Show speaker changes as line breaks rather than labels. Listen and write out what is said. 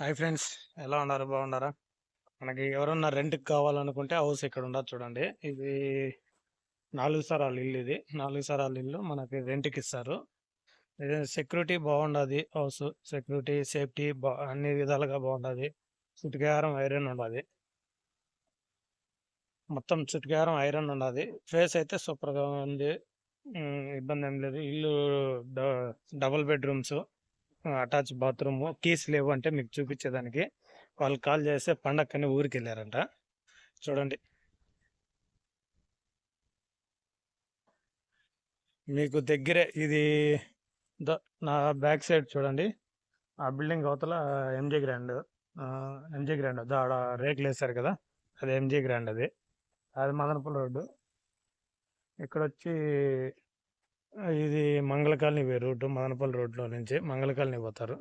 Hi friends ఎలా ఉన్నారు? బాగున్నారా? మనకి ఎవరన్నా రెంట్కి కావాలనుకుంటే హౌస్ ఇక్కడ ఉండదు చూడండి. ఇది నాలుగు సరాల ఇల్లు ఇది. నాలుగు సరాల ఇల్లు మనకి రెంట్కి ఇస్తారు. సెక్యూరిటీ బాగుండదు హౌస్. సెక్యూరిటీ సేఫ్టీ బా అన్ని విధాలుగా బాగుండదు. చుట్టుకారం ఐరన్ ఉండదు. మొత్తం చుట్టుకారం ఐరన్ ఉండదు. ఫేస్ అయితే సూపర్గా ఉంది. ఇబ్బంది ఏం లేదు. ఇల్లు double bedrooms. Attach bathroom keys లేవు అంటే మీకు చూపించేదానికి. వాళ్ళు కాల్ చేస్తే పండక్కని ఊరికి వెళ్ళారంట చూడండి. మీకు దగ్గరే ఇది నా బ్యాక్ సైడ్ చూడండి. ఆ బిల్డింగ్ అవతల ఎంజే గ్రాండ్ ఎంజే గ్రాండ్. దా- ఆడ రేకులు వేస్తారు కదా. అది ఎంజే గ్రాండ్ అది. అది మదనపల్లి రోడ్డు. ఇక్కడ వచ్చి ఇది మంగళ కాలనీ వే రూట్ మదనపల్లి రోడ్లో నుంచి మంగళ కాలనీ పోతారు.